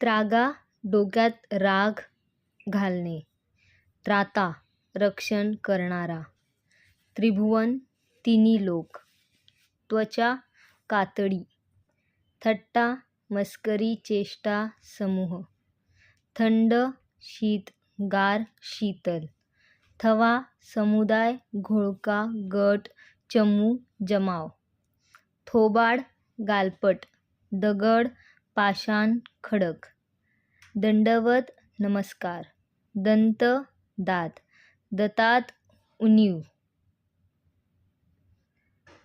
त्रागा डोक्यात राग घालणे. त्राता रक्षण करणारा. त्रिभुवन तिन्ही लोक. त्वचा कातडी. थट्टा मस्करी चेष्टा समूह. थंड शीत गार शीतल. थवा समुदाय घोळका गट चमू जमाव. थोबाड गालपट. दगड पाषाण खडक. दंडवत नमस्कार. दंत दात. दतात उणीव.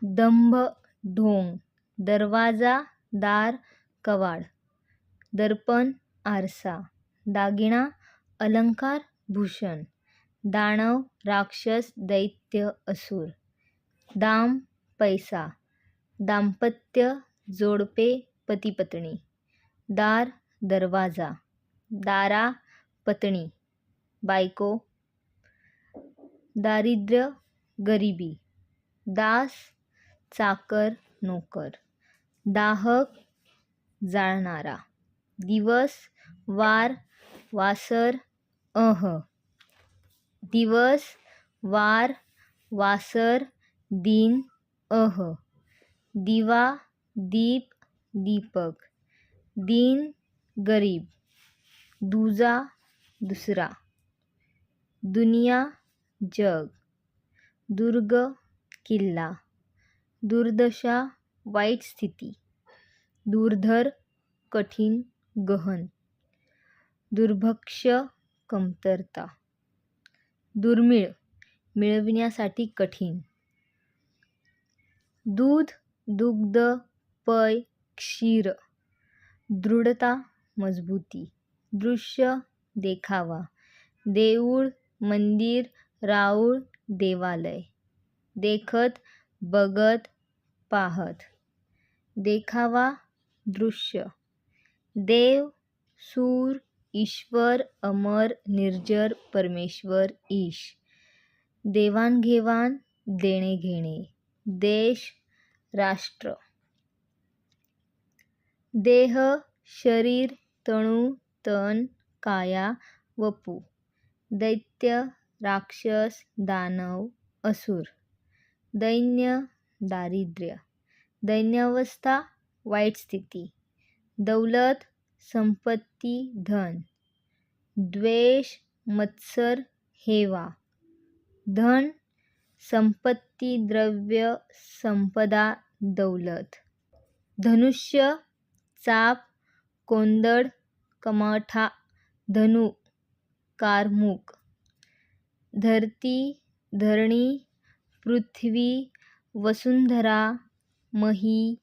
दंभ ढोंग. दरवाजा दार कवाड. दर्पण आरसा. दागिना अलंकार भूषण. दानव राक्षस दैत्य असुर. दाम पैसा. दाम्पत्य जोडपे पतीपत्नी दार दरवाजा. दारा पत्नी बायको दारिद्र्य गरिबी दास चाकर नोकर दाहक जाळणारा दिवस वार वासर अह दिवस वार वासर दिन अह दिवा दीप दीपक दिन गरीब दुजा दुसरा। दुनिया जग। दुर्ग किल्ला। दुर्दशा वाईट स्थिती। दुर्धर कठीण गहन। दुर्भक्ष कमतरता। दुर्मिळ मिळविण्यासाठी कठीण। दूध दुग्ध पय क्षीर। दृढता मजबूती। दृश्य देखावा. देऊळ मंदिर राऊळ देवालय. देखत बघत पाहत. देखावा दृश्य. देव सूर ईश्वर अमर निर्जर परमेश्वर ईश. देवाणघेवाण देणे घेणे देश राष्ट्र. देह शरीर तणू तन काया वपू दैत्य राक्षस दानव असुर. दैन्य दारिद्र्य. दैन्यावस्था वाईट स्थिती. दौलत संपत्ती धन. द्वेष मत्सर हेवा. धन संपत्ती द्रव्य संपदा दौलत. धनुष्य चाप कोंदड कमठा धनु कारमुक धरती धरणी पृथ्वी वसुंधरा मही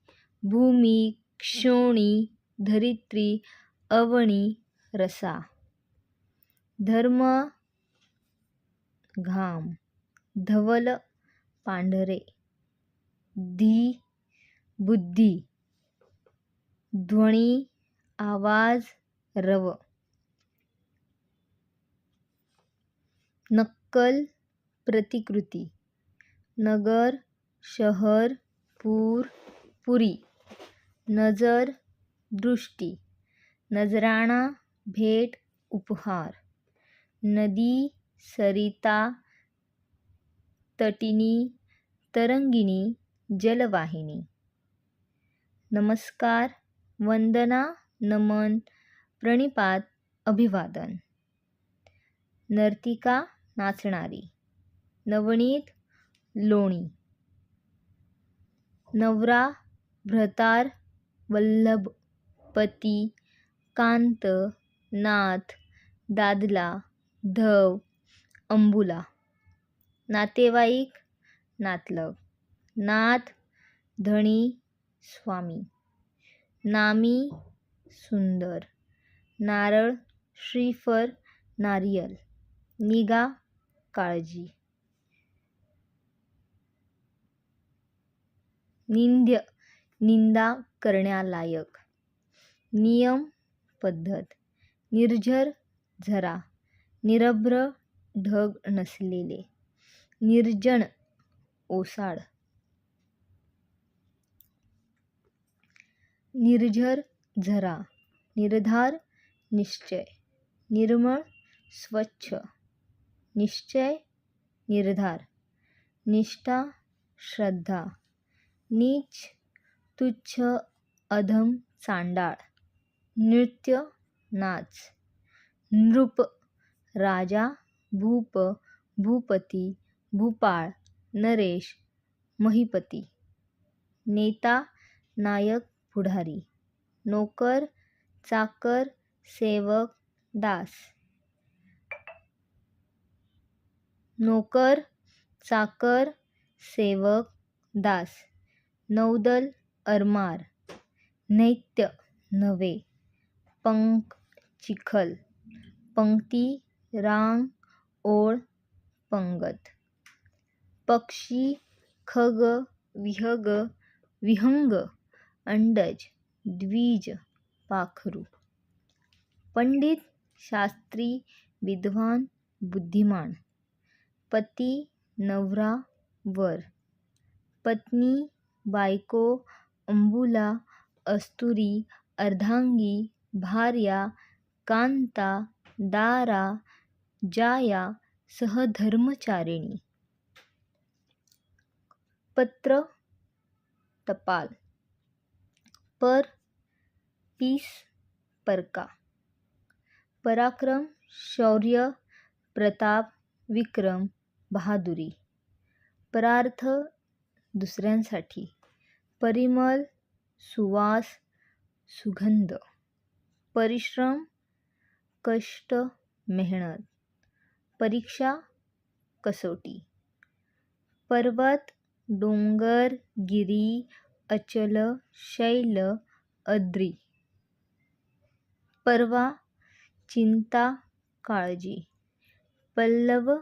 भूमी क्षोणी धरित्री अवणी रसा. धर्म घाम धवल पांढरे. धी बुद्धी. ध्वनी आवाज रव. नक्कल प्रतिकृती. नगर शहर पूर पुरी. नजर दृष्टी. नजराणा भेट उपहार. नदी सरिता तटिनी तरंगिणी जलवाहिनी. नमस्कार वंदना नमन प्रणिपात अभिवादन. नर्तिका नाचणारी. नवनीत लोणी. नवरा भ्रतार वल्लभ पती कांत नाथ दादला धव अंबुला. नातेवाईक नातलग. नाथ धणी स्वामी. नामी सुंदर. नारळ श्रीफर नारियल. निगा काळजी. निंद्य निंदा करण्यालायक. नियम पद्धत. निर्झर झरा. निरभ्र ढग नसलेले. निर्जन ओसाड. निर्झर झरा. निर्धार निश्चय निर्मळ स्वच्छ. निश्चय निर्धार. निष्ठा श्रद्धा. नीच तुच्छ अधम चांडाळ. नृत्य नाच. नृप राजा भूप भूपती भूपाळ नरेश महिपती. नेता नायक पुढारी. नोकर चाकर सेवक दास. नोकर चाकर सेवक दास. नौदल अरमार. नैत्य नवे. पंक चिखल. पंक्ती रांग ओळ पंगत. पक्षी खग विहग विहंग अंडज द्विज पाखरू. पंडित शास्त्री विद्वान बुद्धिमान. पती नवरा वर. पत्नी बायको अंबुला अस्तुरी अर्धांगी भार्या कांता दारा जाया सहधर्मचारिणी. पत्र टपाल. पर पीस परका. पराक्रम शौर्य प्रताप विक्रम बहादुरी. परार्थ दुसऱ्यांसाठी. परिमल सुवास सुगंध. परिश्रम कष्ट मेहनत. परीक्षा कसोटी. पर्वत डोंगर गिरी अचल शैल अद्री. परवा चिंता काळजी. पल्लव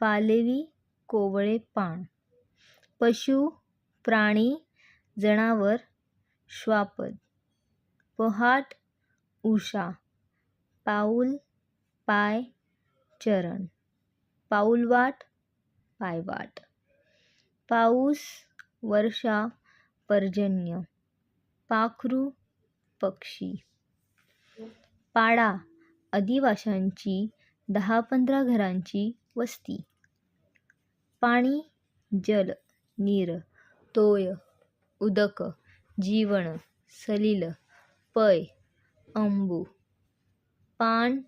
पालेवी कोवळेपान पशु प्राणी जनावर श्वापद. पहाट उषा. पाऊल पाय चरण. पाऊलवाट पायवाट. पाऊस वर्षा पर्जन्य. पाखरू पक्षी. पाडा आदिवाशांची दहा पंधरा घरांची वस्ती. पाणी जल नीर तोय उदक जीवन सलील पय अंबू पान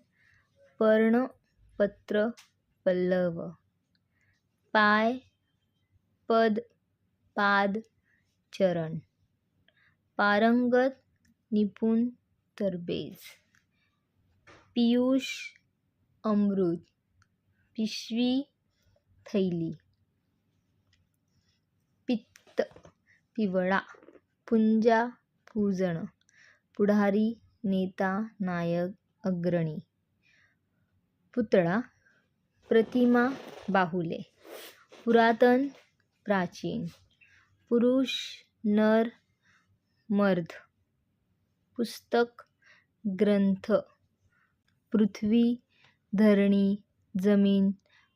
पर्ण पत्र पल्लव पाय पद पाद चरण पारंगत निपुण तरबेज. पियुष अमृत पिशवी थैली पित्त पिवळा पुंजा पूजन पुढारी नेता नायक अग्रणी पुतळा प्रतिमा बाहुले पुरातन प्राचीन पुरुष नर मर्द पुस्तक ग्रंथ पृथ्वी धरणी जमीन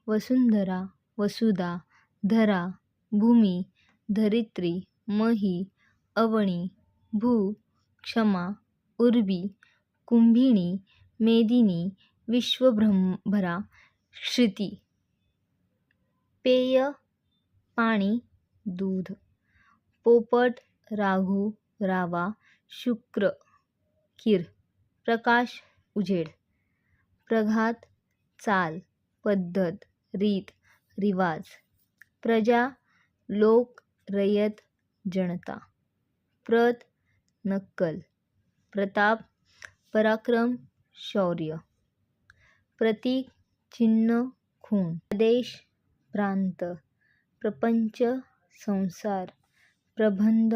वसुंधरा वसुधा धरा भूमी धरित्री मही अवणी भू क्षमा उर्वी कुंभिणी मेदिनी विश्वभ्रमभरा श्रिती. पेय पाणी दूध. पोपट राघू रावा शुक्र किर प्रकाश उजेड. प्रघात चाल पद्धत रीत रिवाज प्रजा लोक रयत जनता प्रत नक्कल प्रताप पराक्रम शौर्य प्रतीक चिन्ह खून प्रदेश प्रांत प्रपंच संसार प्रबंध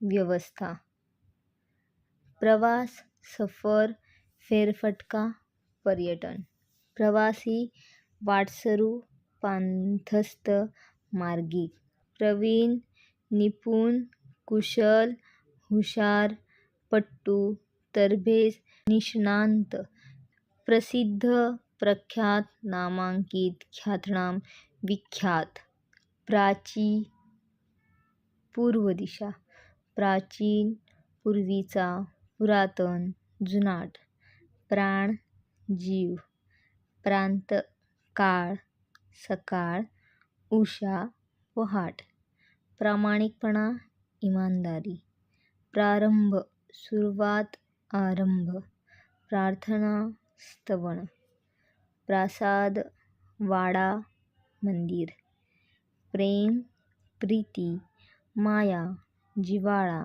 व्यवस्था प्रवास सफर फेरफटका पर्यटन. प्रवासी वाटसरू पांथस्त मार्गिक प्रवीण निपुण कुशल हुशार पट्टू तरबेज निष्णांत. प्रसिद्ध प्रख्यात नामांकित ख्यातनाम विख्यात. प्राची पूर्व दिशा. प्राचीन पूर्वीचा पुरातन जुनाट. प्राण जीव. प्रांत काळ सकाळ उषा पहाट प्रामाणिकपणा इमानदारी. प्रारंभ सुरुवात आरंभ. प्रार्थना स्तवन प्रासाद वाडा मंदिर. प्रेम प्रीती माया जिव्हाळा.